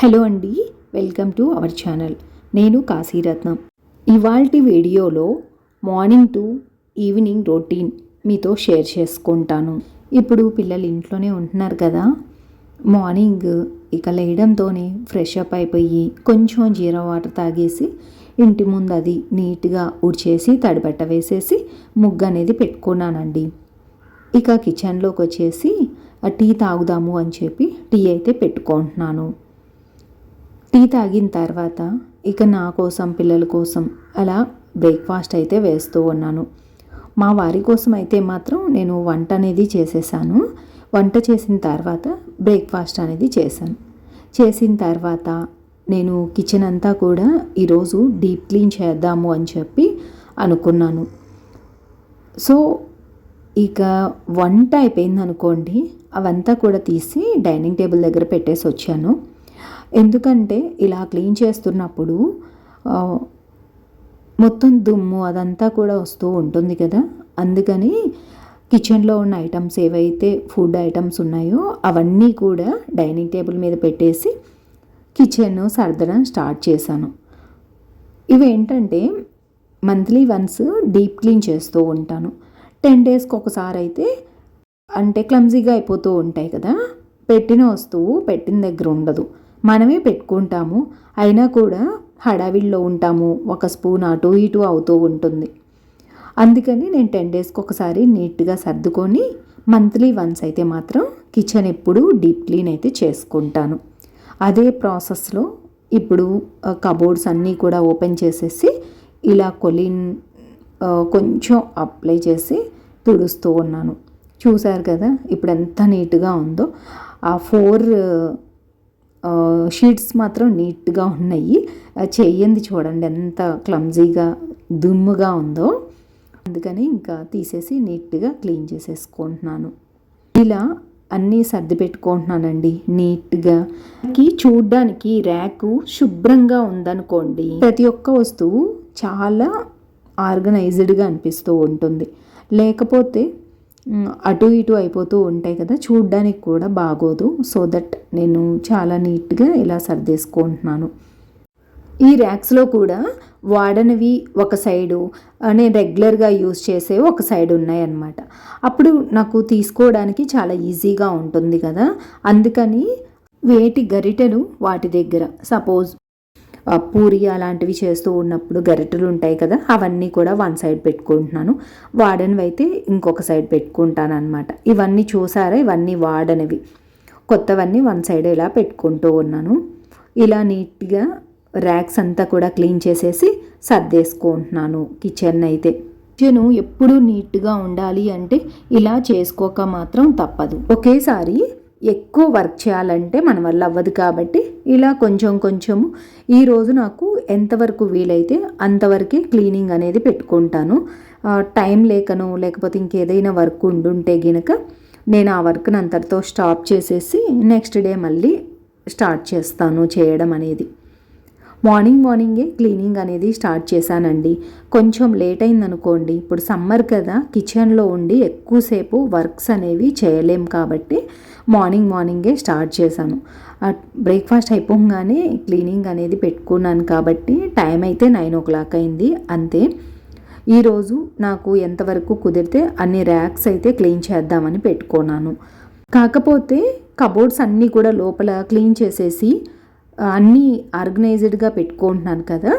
Hello అండి welcome to our channel. నేను కాశీరత్నం. ఇవాల్టి వీడియోలో మార్నింగ్ టు ఈవినింగ్ రొటీన్ మీతో షేర్ చేసుకుంటాను. ఇప్పుడు పిల్లలు ఇంట్లోనే ఉంటున్నారు కదా మార్నింగ్ ఇక లేయడంతోనే ఫ్రెష్ అప్ అయిపోయి కొంచెం జీరా వాటర్ తాగేసి ఇంటి ముందు అది నీట్గా ఉడిచేసి తడిబట్ట వేసేసి ముగ్గు అనేది పెట్టుకున్నానండి. ఇక కిచెన్లోకి వచ్చేసి ఆ టీ తాగుదాము అని చెప్పి టీ అయితే పెట్టుకుంటున్నాను. టీ తాగిన తర్వాత ఇక నా కోసం పిల్లల కోసం అలా బ్రేక్ఫాస్ట్ అయితే వేస్తూ ఉన్నాను. మా వారి కోసం అయితే మాత్రం నేను వంట అనేది చేసేసాను. వంట చేసిన తర్వాత బ్రేక్ఫాస్ట్ అనేది చేశాను. చేసిన తర్వాత నేను కిచెన్ అంతా కూడా ఈరోజు డీప్ క్లీన్ చేద్దాము అని చెప్పి అనుకున్నాను. సో ఇక వంట అయిపోయింది అనుకోండి అవంతా కూడా తీసి డైనింగ్ టేబుల్ దగ్గర పెట్టేసి వచ్చాను. ఎందుకంటే ఇలా క్లీన్ చేస్తున్నప్పుడు మొత్తం దుమ్ము అదంతా కూడా వస్తూ ఉంటుంది కదా. అందుకని కిచెన్లో ఉన్న ఐటమ్స్ ఏవైతే ఫుడ్ ఐటమ్స్ ఉన్నాయో అవన్నీ కూడా డైనింగ్ టేబుల్ మీద పెట్టేసి కిచెన్ సర్దడం స్టార్ట్ చేశాను. ఇవి ఏంటంటే మంత్లీ వన్స్ డీప్ క్లీన్ చేస్తూ ఉంటాను. టెన్ డేస్కి ఒకసారి అయితే అంటే క్లమ్జీగా అయిపోతూ ఉంటాయి కదా. పెట్టిన వస్తువు పెట్టిన దగ్గర ఉండదు. మనమే పెట్టుకుంటాము. అయినా కూడా హడావిడిలో ఉంటాము. ఒక స్పూన్ అటు ఇటు అవుతూ ఉంటుంది. అందుకని నేను టెన్ డేస్కి ఒకసారి నీట్గా సర్దుకొని మంత్లీ వన్స్ అయితే మాత్రం కిచెన్ ఎప్పుడు డీప్ క్లీన్ అయితే చేసుకుంటాను. అదే ప్రాసెస్లో ఇప్పుడు కబోర్డ్స్ అన్నీ కూడా ఓపెన్ చేసేసి ఇలా కొలిన్ కొంచెం అప్లై చేసి తుడుస్తూ ఉన్నాను. చూశారు కదా ఇప్పుడు ఎంత నీట్గా ఉందో. ఆ ఫోర్ షీట్స్ మాత్రం నీట్గా ఉన్నాయి. చేయింది చూడండి ఎంత క్లమ్జీగా దుమ్ముగా ఉందో. అందుకని ఇంకా తీసేసి నీట్గా క్లీన్ చేసేసుకుంటున్నాను. ఇలా అన్నీ సర్ది పెట్టుకుంటున్నానండి నీట్గా. చూడ్డానికి ర్యాకు శుభ్రంగా ఉందనుకోండి ప్రతి ఒక్క వస్తువు చాలా ఆర్గనైజ్డ్గా అనిపిస్తూ ఉంటుంది. లేకపోతే అటు ఇటు అయిపోతూ ఉంటాయి కదా చూడ్డానికి కూడా బాగోదు. సో దట్ నేను చాలా నీట్గా ఇలా సర్దేసుకుంటున్నాను. ఈ ర్యాక్స్లో కూడా వాడనివి ఒక సైడు నేను రెగ్యులర్గా యూజ్ చేసేవి ఒక సైడ్ ఉన్నాయన్నమాట. అప్పుడు నాకు తీసుకోవడానికి చాలా ఈజీగా ఉంటుంది కదా అందుకని వేటి గరిటెలు వాటి దగ్గర. సపోజ్ పూరి అలాంటివి చేస్తూ ఉన్నప్పుడు గరిటెలు ఉంటాయి కదా అవన్నీ కూడా వన్ సైడ్ పెట్టుకుంటున్నాను. వాడనివి అయితే ఇంకొక సైడ్ పెట్టుకుంటాను అనమాట ఇవన్నీ చూసారా? ఇవన్నీ వాడనివి. కొత్తవన్నీ వన్ సైడ్ ఇలా పెట్టుకుంటూ ఉన్నాను. ఇలా నీట్గా ర్యాక్స్ అంతా కూడా క్లీన్ చేసేసి సర్దేసుకుంటున్నాను కిచెన్ అయితే. కిచెన్ ఎప్పుడు నీట్గా ఉండాలి అంటే ఇలా చేసుకోక మాత్రం తప్పదు. ఒకేసారి ఎక్కువ వర్క్ చేయాలంటే మన వల్ల అవ్వదు కాబట్టి ఇలా కొంచెం కొంచెము ఈరోజు నాకు ఎంతవరకు వీలైతే అంతవరకే క్లీనింగ్ అనేది పెట్టుకుంటాను. టైం లేకను లేకపోతే ఇంకేదైనా వర్క్ ఉండుంటే గినక నేను ఆ వర్క్ని అంతటితో స్టాప్ చేసేసి నెక్స్ట్ డే మళ్ళీ స్టార్ట్ చేస్తాను చేయడం అనేది. మార్నింగ్ మార్నింగే క్లీనింగ్ అనేది స్టార్ట్ చేశానండి. కొంచెం లేట్ అయిందనుకోండి. ఇప్పుడు సమ్మర్ కదా కిచెన్లో ఉండి ఎక్కువసేపు వర్క్స్ అనేవి చేయలేం కాబట్టి మార్నింగ్ మార్నింగే స్టార్ట్ చేశాను. బ్రేక్ఫాస్ట్ అయిపోగానే క్లీనింగ్ అనేది పెట్టుకున్నాను కాబట్టి టైం అయితే నైన్ ఓ క్లాక్ అయింది. అంతే. ఈరోజు నాకు ఎంతవరకు కుదిరితే అన్ని ర్యాక్స్ అయితే క్లీన్ చేద్దామని పెట్టుకున్నాను. కాకపోతే కబోర్డ్స్ అన్నీ కూడా లోపల క్లీన్ చేసేసి అన్నీ ఆర్గనైజ్డ్గా పెట్టుకుంటున్నాను కదా.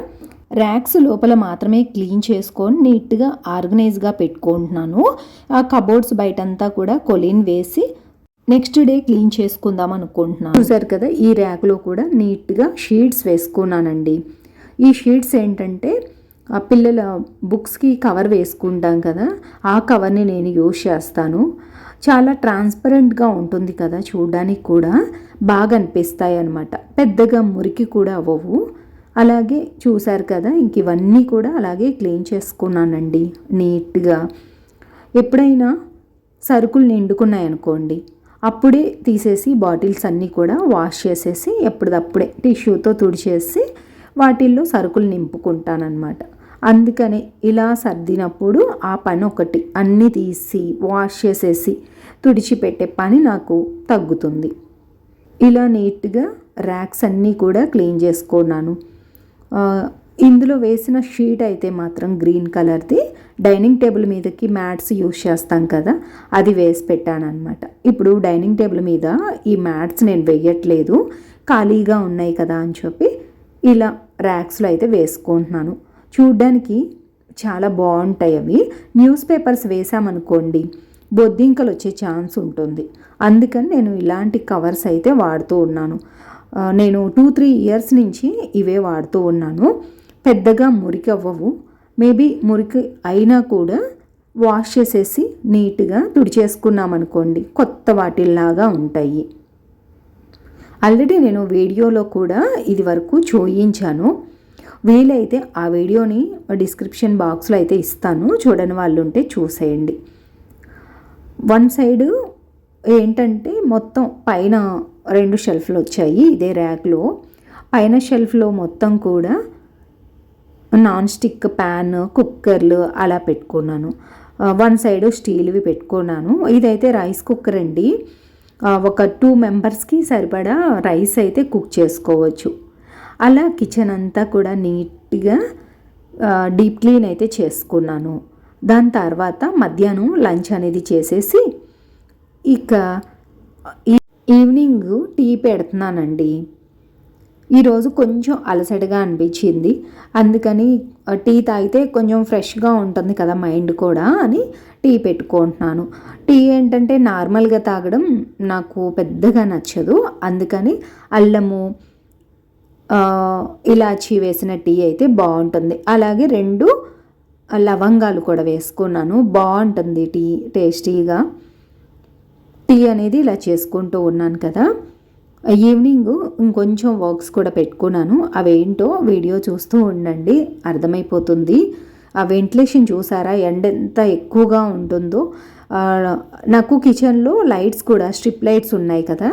ర్యాక్స్ లోపల మాత్రమే క్లీన్ చేసుకొని నీట్గా ఆర్గనైజ్గా పెట్టుకుంటున్నాను. ఆ కబోర్డ్స్ బయటంతా కూడా కొలిన్ వేసి నెక్స్ట్ డే క్లీన్ చేసుకుందాం అనుకుంటున్నాను. చూసారు కదా ఈ ర్యాక్లో కూడా నీట్గా షీట్స్ వేసుకున్నానండి. ఈ షీట్స్ ఏంటంటే ఆ పిల్లల బుక్స్కి కవర్ వేసుకుంటాం కదా ఆ కవర్ని నేను యూజ్ చేస్తాను. చాలా ట్రాన్స్పరెంట్గా ఉంటుంది కదా చూడడానికి కూడా. బాగా అనిపిస్తాయి అన్నమాట. పెద్దగా మురికి కూడా అవ్వవు. అలాగే చూశారు కదా ఇంక ఇవన్నీ కూడా అలాగే క్లీన్ చేసుకున్నానండి. నీట్గా. ఎప్పుడైనా సరుకులు నిండుకున్నాయనుకోండి అప్పుడే తీసేసి బాటిల్స్ అన్నీ కూడా వాష్ చేసేసి ఎప్పటిదప్పుడే టిష్యూతో తుడిచేసి వాటిల్లో సరుకులు నింపుకుంటానన్నమాట. అందుకని ఇలా సర్దినప్పుడు ఆ పని ఒకటి అన్నీ తీసి వాష్ చేసేసి తుడిచిపెట్టే పని నాకు తగ్గుతుంది. ఇలా నీట్గా ర్యాక్స్ అన్నీ కూడా క్లీన్ చేసుకున్నాను. ఇందులో వేసిన షీట్ అయితే మాత్రం గ్రీన్ కలర్ది. డైనింగ్ టేబుల్ మీదకి మ్యాట్స్ యూస్ చేస్తాం కదా అది వేసి పెట్టాను అనమాట ఇప్పుడు డైనింగ్ టేబుల్ మీద ఈ మ్యాట్స్ నేను వేయట్లేదు ఖాళీగా ఉన్నాయి కదా అని చెప్పి ఇలా ర్యాక్స్లో అయితే వేసుకుంటున్నాను. చూడ్డానికి చాలా బాగుంటాయి అవి. న్యూస్ పేపర్స్ వేసామనుకోండి బొద్దింకలు వచ్చే ఛాన్స్ ఉంటుంది. అందుకని నేను ఇలాంటి కవర్స్ అయితే వాడుతూ ఉన్నాను. నేను టూ త్రీ ఇయర్స్ నుంచి ఇవే వాడుతూ ఉన్నాను. పెద్దగా మురికి అవ్వవు మేబీ మురికి అయినా కూడా వాష్ చేసేసి నీట్గా తుడిచేసుకున్నామనుకోండి కొత్త వాటిల్లాగా ఉంటాయి. ఆల్రెడీ నేను వీడియోలో కూడా ఇది వరకు చూయించాను. వీలైతే ఆ వీడియోని డిస్క్రిప్షన్ బాక్స్లో అయితే ఇస్తాను. చూడని వాళ్ళు ఉంటే చూసేయండి. వన్ సైడ్ ఏంటంటే మొత్తం పైన రెండు షెల్ఫ్లు వచ్చాయి ఇదే ర్యాక్లో. పైన షెల్ఫ్లో మొత్తం కూడా నాన్ స్టిక్ ప్యాన్ కుక్కర్లు అలా పెట్టుకున్నాను. వన్ సైడ్ స్టీల్వి పెట్టుకున్నాను. ఇదైతే రైస్ కుక్కర్ అండి. ఒక టూ మెంబర్స్కి సరిపడా రైస్ అయితే కుక్ చేసుకోవచ్చు. అలా కిచెన్ అంతా కూడా నీట్గా డీప్ క్లీన్ అయితే చేసుకున్నాను. దాని తర్వాత మధ్యాహ్నం లంచ్ అనేది చేసేసి ఇక ఈ- ఈవినింగ్ టీ పెడుతున్నానండి. ఈరోజు కొంచెం అలసటగా అనిపించింది. అందుకని టీ తాగితే కొంచెం ఫ్రెష్గా ఉంటుంది కదా మైండ్ కూడా అని టీ పెట్టుకుంటున్నాను. టీ ఏంటంటే నార్మల్గా తాగడం నాకు పెద్దగా నచ్చదు. అందుకని అల్లము ఇలాచీ వేసిన టీ అయితే బాగుంటుంది. అలాగే రెండు లవంగాలు కూడా వేసుకున్నాను. బాగుంటుంది టీ టేస్టీగా. టీ అనేది ఇలా చేసుకుంటూ ఉన్నాను కదా. ఈవినింగ్ ఇంకొంచెం వర్క్స్ కూడా పెట్టుకున్నాను. అవేంటో వీడియో చూస్తూ ఉండండి. అర్థమైపోతుంది. ఆ వెంటిలేషన్ చూసారా? ఎండ ఎంత ఎక్కువగా ఉంటుందో. నాకు కిచెన్లో లైట్స్ కూడా స్ట్రిప్ లైట్స్ ఉన్నాయి కదా.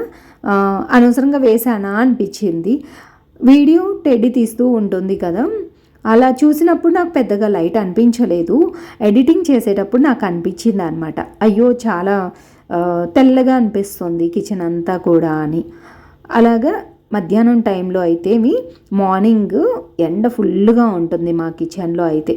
అనవసరంగా వేసానా అనిపించింది. వీడియో టెడ్డి తీస్తూ ఉంటుంది కదా. అలా చూసినప్పుడు నాకు పెద్దగా లైట్ అనిపించలేదు. ఎడిటింగ్ చేసేటప్పుడు నాకు అనిపించింది అనమాట అయ్యో చాలా తెల్లగా అనిపిస్తుంది కిచెన్ అంతా కూడా అని. అలాగా మధ్యాహ్నం టైంలో అయితే మీ మార్నింగ్ ఎండ ఫుల్గా ఉంటుంది మా కిచెన్లో అయితే.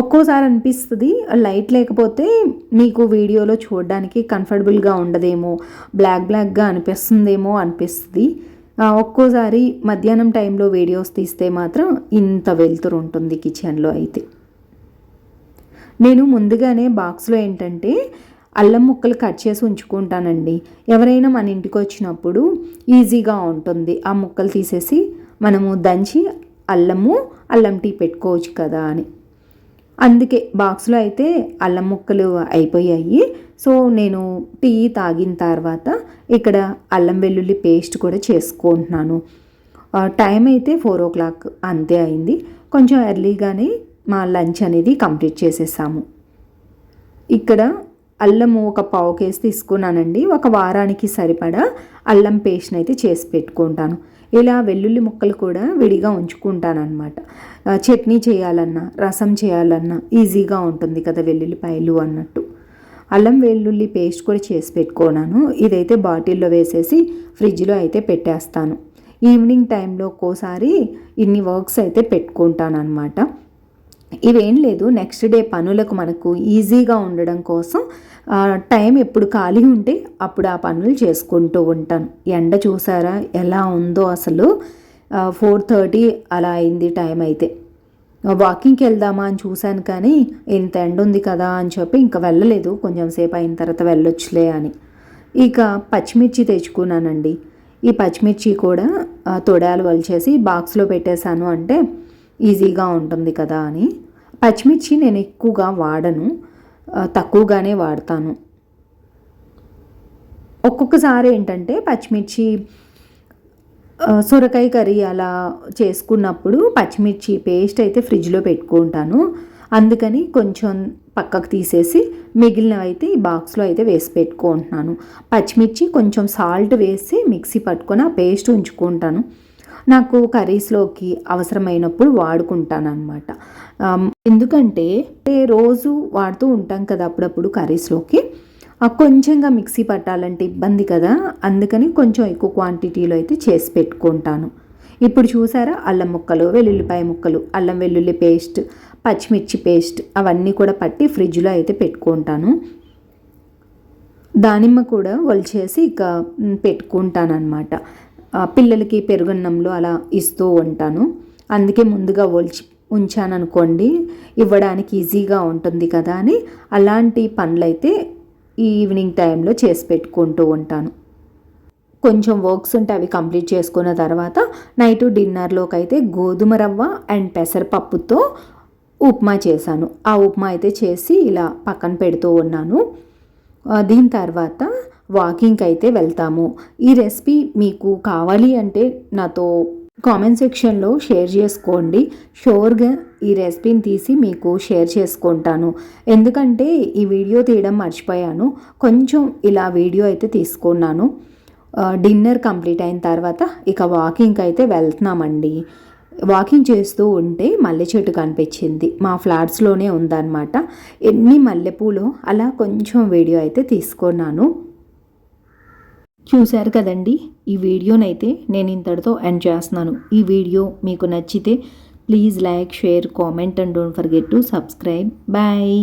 ఒక్కోసారి అనిపిస్తుంది లైట్ లేకపోతే మీకు వీడియోలో చూడడానికి కంఫర్టబుల్గా ఉండదేమో బ్లాక్ బ్లాక్గా అనిపిస్తుందేమో అనిపిస్తుంది. ఒక్కోసారి మధ్యాహ్నం టైంలో వీడియోస్ తీస్తే మాత్రం ఇంత వెలుతురు ఉంటుంది కిచెన్లో అయితే. నేను ముందుగానే బాక్స్లో ఏంటంటే అల్లం ముక్కలు కట్ చేసి ఉంచుకుంటానండి. ఎవరైనా మన ఇంటికి వచ్చినప్పుడు ఈజీగా ఉంటుంది. ఆ ముక్కలు తీసేసి మనము దంచి అల్లము అల్లం టీ పెట్టుకోవచ్చు కదా అని. అందుకే బాక్స్లో అయితే అల్లం ముక్కలు అయిపోయాయి. సో నేను టీ తాగిన తర్వాత ఇక్కడ అల్లం వెల్లుల్లి పేస్ట్ కూడా చేసుకుంటున్నాను. టైం అయితే ఫోర్ ఓ క్లాక్ అంతే అయింది. కొంచెం ఎర్లీగానే మా లంచ్ అనేది కంప్లీట్ చేసేసాము. ఇక్కడ అల్లము ఒక పావు కేసు తీసుకున్నానండి. ఒక వారానికి సరిపడా అల్లం పేస్ట్ని అయితే చేసి పెట్టుకుంటాను. ఇలా వెల్లుల్లి ముక్కలు కూడా విడిగా ఉంచుకుంటానన్నమాట. చట్నీ చేయాలన్నా రసం చేయాలన్నా ఈజీగా ఉంటుంది కదా వెల్లుల్లిపాయలు అన్నట్టు. అల్లం వెల్లుల్లి పేస్ట్ కూడా చేసి పెట్టుకున్నాను. ఇదైతే బాటిల్లో వేసేసి ఫ్రిడ్జ్లో అయితే పెట్టేస్తాను. ఈవినింగ్ టైంలో ఒక్కోసారి ఇన్ని వర్క్స్ అయితే పెట్టుకుంటాను అనమాట ఇవేం లేదు. నెక్స్ట్ డే పనులకు మనకు ఈజీగా ఉండడం కోసం టైం ఎప్పుడు ఖాళీ ఉంటే అప్పుడు ఆ పనులు చేసుకుంటూ ఉంటాను. ఎండ చూసారా? ఎలా ఉందో అసలు. ఫోర్ థర్టీ అలా అయింది టైం అయితే. వాకింగ్కి వెళ్దామా అని చూశాను కానీ ఇంత ఎండ ఉంది కదా అని చెప్పి ఇంకా వెళ్ళలేదు. కొంచెం సేపు అయిన తర్వాత వెళ్ళొచ్చులే అని. ఇక పచ్చిమిర్చి తెచ్చుకున్నానండి. ఈ పచ్చిమిర్చి కూడా ఆ, తొడాలు వలిచేసి బాక్స్లో పెట్టేశాను అంటే ఈజీగా ఉంటుంది కదా అని. పచ్చిమిర్చి నేను ఎక్కువగా వాడను. తక్కువగానే వాడతాను. ఒక్కొక్కసారి ఏంటంటే పచ్చిమిర్చి సొరకాయ కర్రీ అలా చేసుకున్నప్పుడు పచ్చిమిర్చి పేస్ట్ అయితే ఫ్రిడ్జ్లో పెట్టుకుంటాను. అందుకని కొంచెం పక్కకు తీసేసి మిగిలినవి అయితే ఈ బాక్స్లో అయితే వేసి పెట్టుకుంటున్నాను. పచ్చిమిర్చి కొంచెం సాల్ట్ వేసి మిక్సీ పట్టుకొని ఆ పేస్ట్ ఉంచుకుంటాను. నాకు కర్రీస్లోకి అవసరమైనప్పుడు వాడుకుంటాను అనమాట ఎందుకంటే రోజు వాడుతూ ఉంటాం కదా అప్పుడప్పుడు కర్రీస్లోకి. కొంచెంగా మిక్సీ పట్టాలంటే ఇబ్బంది కదా. అందుకని కొంచెం ఎక్కువ క్వాంటిటీలో అయితే చేసి పెట్టుకుంటాను. ఇప్పుడు చూసారా? అల్లం ముక్కలు వెల్లుల్లిపాయ ముక్కలు అల్లం వెల్లుల్లి పేస్ట్ పచ్చిమిర్చి పేస్ట్ అవన్నీ కూడా పట్టి ఫ్రిడ్జ్లో అయితే పెట్టుకుంటాను. దానిమ్మ కూడా వలిచేసి ఇక పెట్టుకుంటానమాట పిల్లలకి పెరుగన్నంలో అలా ఇస్తూ ఉంటాను. అందుకే ముందుగా ఒలిచి ఉంచాననుకోండి ఇవ్వడానికి ఈజీగా ఉంటుంది కదా అని అలాంటి పనులైతే ఈవినింగ్ టైంలో చేసి పెట్టుకుంటూ ఉంటాను. కొంచెం వర్క్స్ ఉంటే అవి కంప్లీట్ చేసుకున్న తర్వాత నైట్ డిన్నర్లోకి అయితే గోధుమ రవ్వ అండ్ పెసరపప్పుతో ఉప్మా చేశాను. ఆ ఉప్మా అయితే చేసి ఇలా పక్కన పెడుతూ ఉన్నాను. దీని తర్వాత వాకింగ్కి అయితే వెళ్తాము. ఈ రెసిపీ మీకు కావాలి అంటే నాతో కామెంట్ సెక్షన్లో షేర్ చేసుకోండి. షోర్గా ఈ రెసిపీని తీసి మీకు షేర్ చేసుకుంటాను. ఎందుకంటే ఈ వీడియో తీయడం మర్చిపోయాను. కొంచెం ఇలా వీడియో అయితే తీసుకున్నాను. డిన్నర్ కంప్లీట్ అయిన తర్వాత ఇక వాకింగ్కి అయితే వెళ్తున్నామండి. వాకింగ్ చేస్తూ ఉంటే మల్లె చెట్టు కనిపించింది. మా ఫ్లాట్స్లోనే ఉందన్నమాట. ఎన్ని మల్లెపూలు అలా కొంచెం వీడియో అయితే తీసుకున్నాను. చూశారు కదండి ఈ వీడియోనైతే నేను ఇంతటితో ఎండ్ చేస్తున్నాను. ఈ వీడియో మీకు నచ్చితే please like share comment and don't forget to subscribe. Bye.